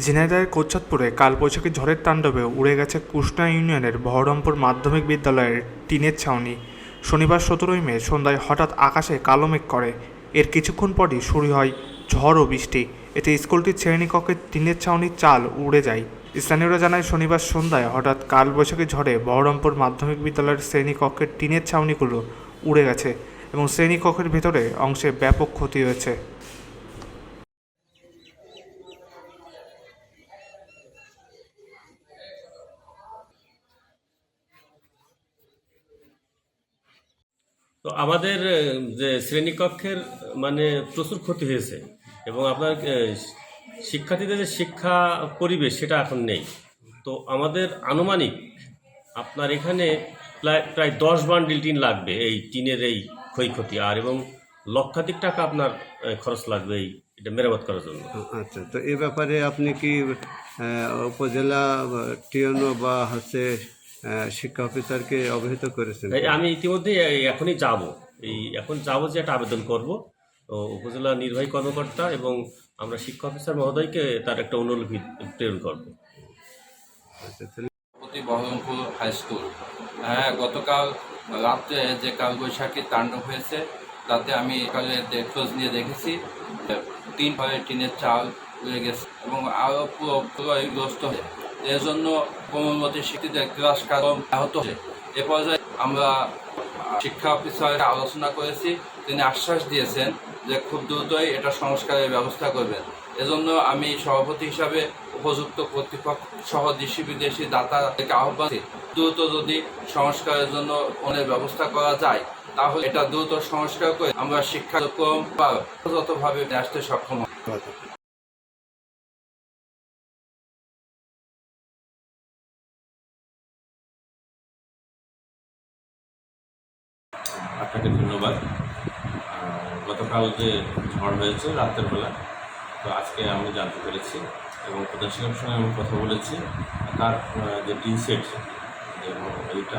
ঝিনাইদহের কোচ্ছাদপুরে কালবৈশাখী ঝড়ের তাণ্ডবে উড়ে গেছে কুষ্ণা ইউনিয়নের বহরমপুর মাধ্যমিক বিদ্যালয়ের টিনের ছাউনি। শনিবার সতেরোই মে সন্ধ্যায় হঠাৎ আকাশে কালো মেঘ করে। এর কিছুক্ষণ পরই শুরু হয় ঝড় ও বৃষ্টি। এতে স্কুলটির শ্রেণীকক্ষের টিনের ছাউনির চাল উড়ে যায়। স্থানীয়রা জানায়, শনিবার সন্ধ্যায় হঠাৎ কালবৈশাখী ঝড়ে বহরমপুর মাধ্যমিক বিদ্যালয়ের শ্রেণীকক্ষের টিনের ছাউনিগুলো উড়ে গেছে এবং শ্রেণীকক্ষের ভেতরে অংশে ব্যাপক ক্ষতি হয়েছে। তো আমাদের যে শ্রেণীকক্ষের মানে প্রচুর ক্ষতি হয়েছে এবং আপনার শিক্ষার্থীদের যে শিক্ষা পরিবেশ সেটা এখন নেই। তো আমাদের আনুমানিক আপনার এখানে প্রায় প্রায় দশ বান্ডিল টিন লাগবে এই টিনের এই ক্ষয়ক্ষতি, আর এবং লক্ষাধিক টাকা আপনার খরচ লাগবে এই, এটা মেরামত করার জন্য। আচ্ছা তো এ ব্যাপারে আপনি কি উপজেলা টিএনও বা হচ্ছে শিক্ষা অফিসারকে অবহিত করেছেন। আমি ইতিমধ্যে এখনই যাব। এই এখন যাব যে একটা আবেদন করব। তো উপজেলা নির্বাহী কর্মকর্তা এবং আমরা শিক্ষা অফিসার মহোদয়কে তার একটা অনুলিপি প্রেরণ করব। আচ্ছা বহরমপুর হাই স্কুল হ্যাঁ গতকাল রাত্রে যে কালবৈশাখী তাণ্ডব হয়েছে তাতে আমি কালে দে- খোঁজ নিয়ে দেখেছি। তিন ঘরে টিনের চাল উড়ে গেছে এবং আরও পুরো পুরোই গ্রস্ত হয়েছে এর জন্য কোমলমতি শিক্ষিতের ক্লাস কারণ আহত হয়েছে। এ পর্যায়ে আমরা শিক্ষা অফিসারের আলোচনা করেছি। তিনি আশ্বাস দিয়েছেন যে খুব দ্রুতই এটা সংস্কারের ব্যবস্থা করবেন। এজন্য আমি সভাপতি হিসাবে উপযুক্ত কর্তৃপক্ষ সহ দেশি বিদেশি দাতাদেরকে আহ্বান দ্রুত যদি সংস্কারের জন্য অনেক ব্যবস্থা করা যায়, তাহলে এটা দ্রুত সংস্কার করে আমরা শিক্ষাক্রম বা নিয়ে আসতে সক্ষম আপনাকে ধন্যবাদ। গতকাল যে ঝড় হয়েছে রাতের বেলা, তো আজকে আমি জানতে পেরেছি এবং প্রধান শিক্ষকের সঙ্গে আমি কথা বলেছি। তার যে টিন সেট, যে এইটা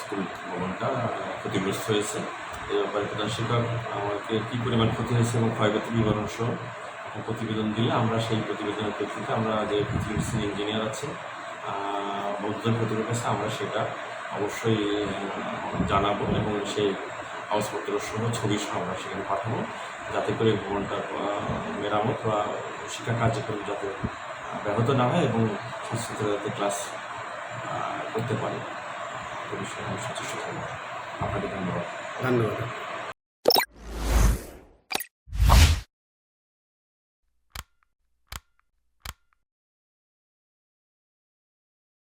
স্কুল ভবনটা ক্ষতিগ্রস্ত হয়েছে। এই ব্যাপারে প্রধান শিক্ষক আমাকে কী পরিমাণ ক্ষতি হয়েছে এবং ক্ষয়ক্ষতি বিবরণ সহ প্রতিবেদন দিলে আমরা সেই প্রতিবেদনের প্রেক্ষিতে আমরা যে পৃথিবীর ইঞ্জিনিয়ার আছে বৌদ্ধ ক্ষতির কাছে আমরা সেটা অবশ্যই জানাব এবং সেই কাগজপত্র সহ ছবি সহ আমরা সেখানে পাঠাবো। যাতে করে ভবনটা মেরামত বা শিক্ষা কার্যক্রম যাতে ব্যাহত না হয় এবং ছাত্রছাত্রীরা যাতে ক্লাস করতে পারে। সচেষ্ট থাকব। আপনাকে ধন্যবাদ। ধন্যবাদ।